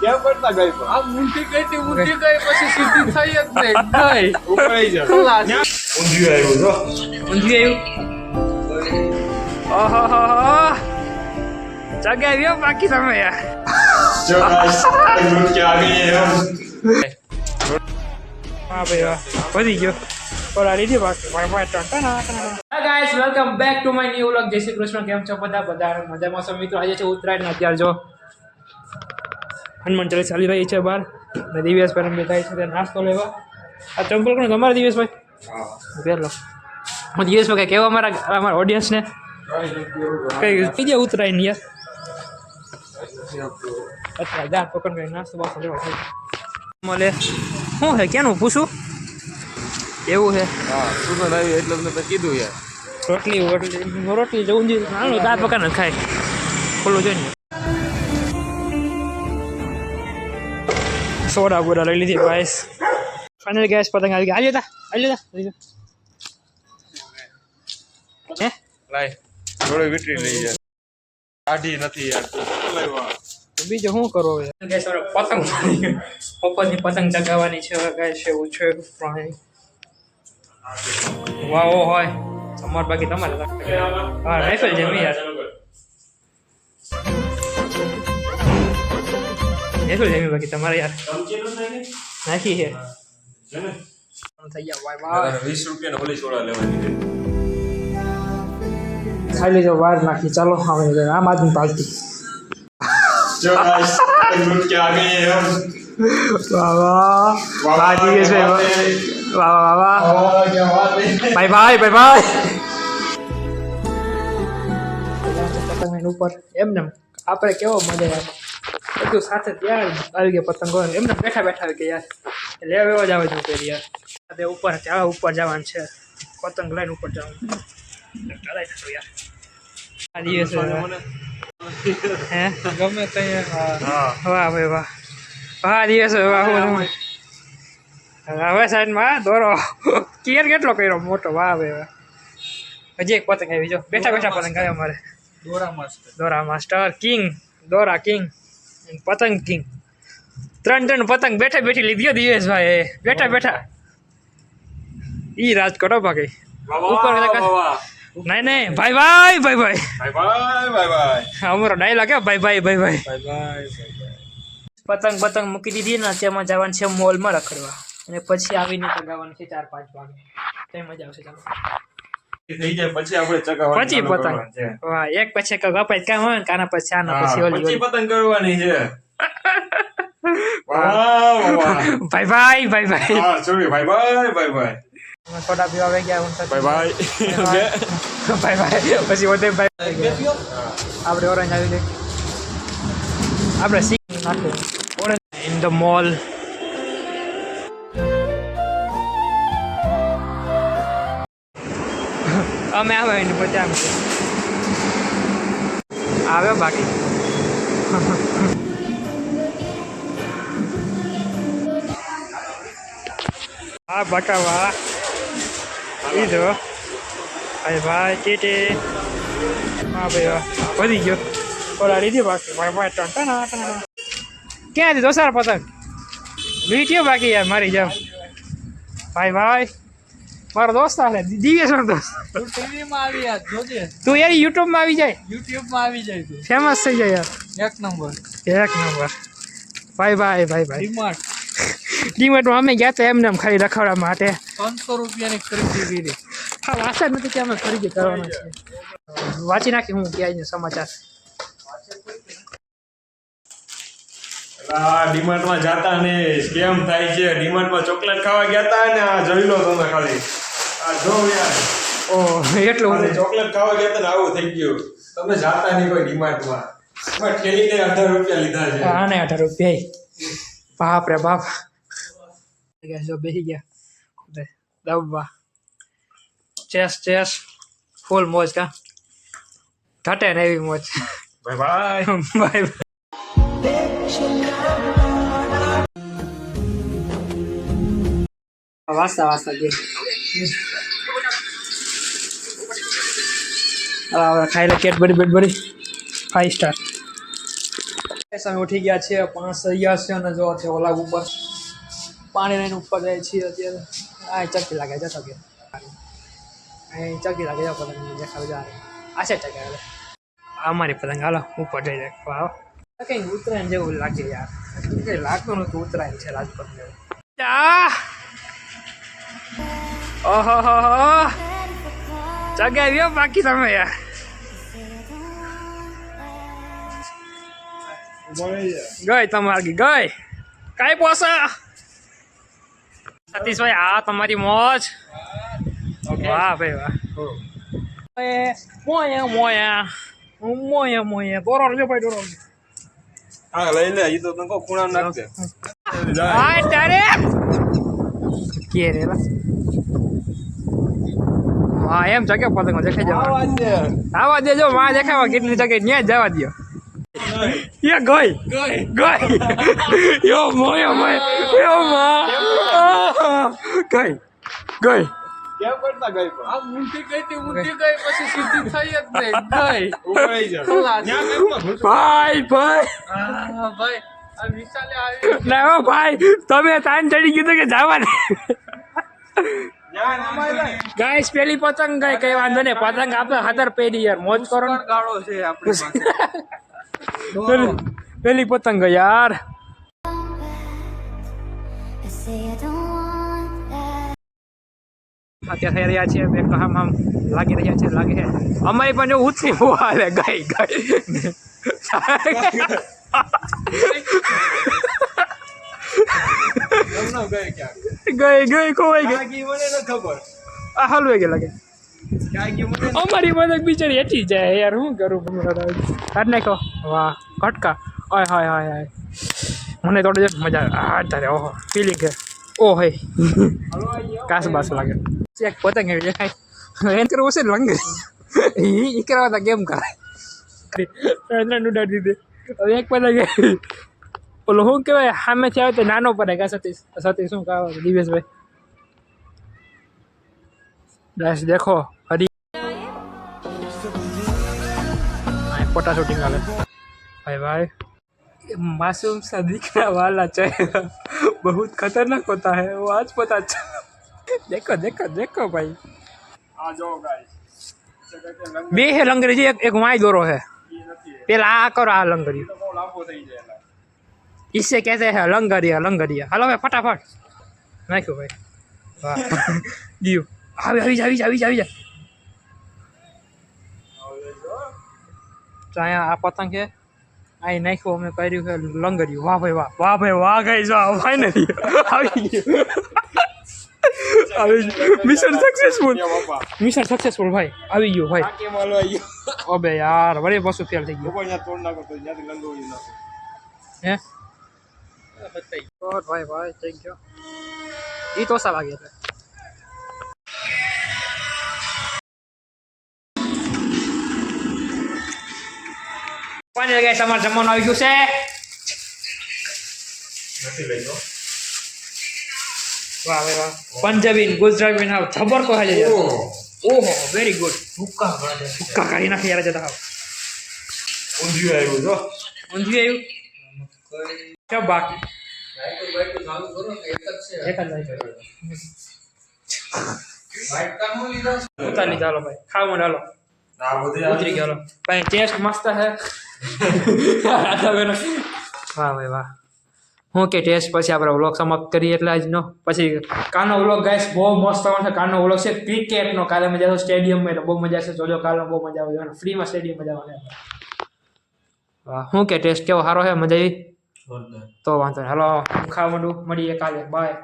કેમ પડતા ગઈ પણ આ ઊંધી ગઈ તી ઊંધી ગઈ પછી સીધી થઈ જ નહીં ગઈ. ઉપરાઈ જા ખલાસ. ઊંધિયું આવ્યું જો. ઊંધિયું આવ્યું? ઓહો રહ્યો બાકી તમે હે ભાઈ વાહ વધી ગયો. Guys welcome back. To my new vlog જય શ્રી કૃષ્ણ. કેમ છો બધા? બધા મજામાં છો? મિત્રો આજે છે ઉત્તરાયણ ને અત્યારે જો. હનુમાન ચાલીસ ચાલી રહી છે બહાર. ને દિવ્યાસ પર બેઠા છે નાસ્તો લેવા. આ ચંપલ કોણ તમારા દિવ્યાસભાઈ પહેલો. હું દિવ્યાસભાઈ કંઈ કહેવા મારા અમારા ઓડિયન્સને કઈ કઈ દે ને યાર. અચ્છા દાળ પકડ કંઈ નાસ્તો બાસ્તો લેવા થાય મળે. શું છે ક્યાંનું પૂછું? એવું છે હા સુગંધ આવી એટલે તમને તો કીધું યાર. રોટલી રોટલી રોટલી જવું જોઈએ નાનું દાળ પકાને જ ખાય. ખુલ્લું જોઈને સોડા બોડા લઈ લીધી ગાઈસ ફાઇનલ ગેસ પતંગ આવી ગયા આવી લેતા આવી જતા હે લાય થોડો વીટરી લઈ યાર કાઢી નથી યાર બીજું શું કરો હવે? ગેસ પતંગ ઉપરની પતંગ ચગાવવાની છે હવે ગાઈસ એવું છે પ્રાણી ઓ હોય. અમાર બાકી તમારે હા રાઇફલ છે મેં યાર એટલું જમ્યું બાકી તમારે યાર. નાખી છે. થઈ ગયા વાય વાય વીસ રૂપિયા ઓલી સોડા લેવાની ખાઈ લેજો વાર નાખી ચાલો હવે આમ આદમી પાલતી બાય બાય બાય બાય ઉપર એમને આપણે કેવો મજા આવે? બધું સાથે ત્યાં આવી ગયા પતંગો એમને બેઠા બેઠા આવી ગયા યાર. લેવા એવા જ આવે છે ઉપર યાર. ઉપર ત્યાં ઉપર જવાનું છે. પતંગ લઈને ઉપર જવાનું. યાર. આ દિવસ હે? ગમે ત્યાં વાહ ભાઈ વાહ. વાહ દિવસ વાહ. હવે સાઈડમાં દોરો. કિયર કેટલો કર્યો? મોટો. વાહ ભાઈ વાહ. હજી એક પતંગ આવી જો બેઠા બેઠા પતંગ આવ્યો અમારે. દોરા મસ્ત દોરા માસ્ટર કિંગ. દોરા કિંગ. પતંગ કિંગ. ત્રણ ત્રણ પતંગ બેઠા બેઠી લીધી. દિવેશભાઈ બેઠા બેઠા. ઈ રાજકોટ કરો ઉપર નહીં નહીં. ભાઈ ભાઈ ભાઈ ભાઈ. અમારો ડાયલોગ હે. ભાઈ ભાઈ ભાઈ ભાઈ. પતંગ પતંગ મૂકી દીધી ને તેમાં જવાનું છે મોલમાં રખડવા. અને પછી આવીને ચગાવવાનું છે ચાર પાંચ વાગે. તો મજા આવશે ચાલો. થઈ જાય પછી આપણે ચગાવવાનું પછી પતંગ. વાહ એક પછી એક ગપાઈ કામ હોય ને કાના પછી આના પછી હા, ઓલી પછી પતંગ કરવાની છે. વાહ. વાહ ભાઈ ભાઈ ભાઈ ભાઈ હા bye bye bye bye થોડા પીવા આવી ગયા ભાઈ ભાઈ ભાઈ પછી વધે ભાઈ. આપણે ઓરેન્જ આવી ગઈ. આપણે સી નાખે ઓરેન્જ ઇન ધ મોલ અમે આવે એને પછી આમ આવે. બાકી. હા, બકા, વાહ. જો. ભાઈ ભાઈ ટીટી હા, ભાઈ વધી ગયો. થોડા લીધી બાકી. ભાઈ ભાઈ ટન ક્યાં હતી દોસાર પતંગ? વીટ્યો બાકી યાર મારી જાવ ભાઈ ભાઈ. મારો દોસ્ત આવે દિવ્યેશ નો દોસ્ત. તું ટીવી માં આવી યાર જોજે. તું યાર યુટ્યુબમાં આવી જાય. યુટ્યુબમાં આવી જાય તું. ફેમસ થઈ જાય યાર. એક નંબર. એક નંબર. ભાઈ ભાઈ ભાઈ ભાઈ ડીમાર્ટ ડીમેટમાં અમે ગયા હતા એમને એમ ખાલી રખડવા માટે. ત્રણસો રૂપિયાની ખરીદી લીધી હા આશા નથી કે અમે ખરીદી કરવાના છે વાંચી નાખી હું ક્યાંય સમાચાર. આ ડીમાર્ટમાં જતા જાતા ને સ્કેમ થાય છે. ચોકલેટ ખાવા ગયા હતા ને આ જોઈ લો તમે ખાલી. આ જો યાર. ઓહ એટલું બધું. ચોકલેટ ખાવા ગયા તો આવું થઈ ગયું. તમે જાતા નહીં કોઈ ડિમાન્ડમાં. એમાં ઠેલીને અઢાર રૂપિયા લીધા છે. આને અઢાર રૂપિયા બાપ રે બાપ. જો બેસી ગયા. દબવા. Chess chess. ફૂલ મોજ કા? ઘટે ને એવી મોજ. Bye bye. બાય વાસ્તા વાસ્તા ગઈ ખાઈ લે, કેટ બેટબરી ફાઈવ સ્ટાર અમે ઉઠી ગયા છીએ પાંચ થઈ ગયા છે અને જો છે ઓલા ઉપર. પાણી લઈને ઉપર જાય છીએ અત્યારે. આ ચકી લાગે છે કે અહીં ચકી લાગે છે પતંગ દેખાવ જાય આ છે ચકી હાલે અમારી પતંગ, હાલો, ઉપર જઈ જાય વાવ કંઈ ઉત્તરાયણ જેવું લાગે યાર. કંઈ લાગતું નતું ઉત્તરાયણ છે રાજકોટ જેવું ઓહો હો હો બાકી તમે યાર ગઈ તમારી ગઈ કઈ પોસા સતીશભાઈ આ તમારી મોજ વાહ ભાઈ વાહ મોયા મોયા મોયા મોયા દોરો લ્યો ભાઈ દોરો હા લઈ લે ઈ તો તને ખૂણા નાખજે હાય તારે કે રે હા એમ ચકે પતંગો દેખાઈ જવા. આવા દેજો માં દેખાવા કેટલી ચકે ન્યા જ જવા દો યે ગઈ ગઈ યો મોય મોય. યો માં ગઈ ગઈ કેમ કરતા ગઈ પણ આ ઊંધી ગઈ તી ઊંધી ગઈ પછી સીધી થઈ જ નહીં ગઈ. ઉપર આવી જા ખલાસ. ન્યા કેમ ઘૂસો? ભાઈ ભાઈ. હા ભાઈ આ વિશાલે આવી ના ભાઈ તમે તાન ચડી ગયું કે જવા. ગાઈસ, પેલી પતંગ ગઈ કઈ વાંધો નહીં. પતંગ આપણે હાથર પેડી યાર. મોજ કરો ગાળો છે આપણી પેલી પેલી પતંગ યાર. અત્યારે થઈ રહ્યા છે બે આમ આમ લાગી રહ્યા છે, લાગે છે. અમારી પણ જો ગઈ એમનો ગઈ ગઈ ખોવાઈ ગઈ. મને ન ખબર. આ હલવાઈ ગઈ લાગે. ક્યાં ગઈ મને ન અમારી મદદ બિચારી હેઠી જાય યાર શું કરું કાઢ નાખો. વાહ કટકા. હાય હાય હાય હાય. મને થોડી જ મજા આવે. આ તારે ઓહો ફિલિંગ છે ઓ હે. કાસ બાસ લાગે. ચેક પતંગ એવી દેખાય એન કરવું છે લંગ. ઈ ઈ કરવા તા કેમ કરાય? ત્રણ ઉડાડી દીધી હવે એક પતંગ ઓલો શું કહેવાય સામેથી આવે તો નાનો પડે કા સતીશ સતીશ શું કહેવાય દિવેશભાઈ બસ દેખો હરી फोटा शूटिंग वाले भाई भाई मासूम सा दिखने वाला चेहरा बहुत खतरनाक होता है वो आज पता चला देखो देखो देखो भाई આ જો ગાઈસ બે હે લંગરી છે એક એક વાય દોરો है ઈ નથી પેલા આ કરો આ લંગરી તો બહુ લાંબો થઈ જાય એટલે. इससे कहते हैं लंगरिया लंगरिया હાલો ભાઈ ફટાફટ નાખ્યો ભાઈ વાહ જીવ આવી આવી જા, આવી જા, આવી જા, આવી જા. તો અહીંયા આ પતંગ છે અહીં નાખ્યું અમે કર્યું છે લંગરિયું વાહ ભાઈ વાહ વાહ ભાઈ વાહ ગઈ જો ફાઇનલી આવી ગયું આવી ગયું મિશન સક્સેસફુલ યા બાપા મિશન સક્સેસફુલ ભાઈ આવી ગયું ભાઈ આ કેમ હાલો આવી ગયો અબે યાર વળી બસો ફેલ થઈ ગયો ઉપર ત્યાં તોડ નાખો તો જ્યાંથી લંગોવી નાખો હે ગોડ ભાઈ ભાઈ થઈ ગયો ઈ તો સા લાગે એટલે ફાઇનલ ગાઈસ અમાર જમવાનું આવી ગયું છે. નથી લઈ ગયો. વાહ વાહ પંજાબી ને ગુજરાતી ને જબર કો હાજે ઓહો. વેરી ગુડ ભૂક્કા ભૂક્કા કાઢી નાખી યાર જતા ઊંધિયું આવ્યું જો. ઊંધિયું આવ્યું? બાકી. એક જ લાઈટ ઉતાર લીધા હાલો ભાઈ ખાવા માંડો હાલો આ બધું ઉતરી ગયો હાલો ભાઈ ટેસ્ટ મસ્ત હે રાધા બેનો વાહ ભાઈ વાહ હું કે ટેસ્ટ પછી આપણે વ્લોગ સમાપ્ત કરીએ એટલે આજનો. પછી કાનો વ્લોગ ગાઈસ બહુ મસ્ત આવશે કાનો વ્લોગ છે ક્રિકેટનો કાલે મજા આવશે સ્ટેડિયમમાં એટલે બહુ મજા આવશે. જોજો કાલે બહુ મજા આવે ફ્રીમાં સ્ટેડિયમ મજા આવે. વાહ શું કે ટેસ્ટ કેવો સારો છે? મજા આવી? તો વાંધો નહીં હાલો હું ખાવા માંડું મળીએ કાલે બાય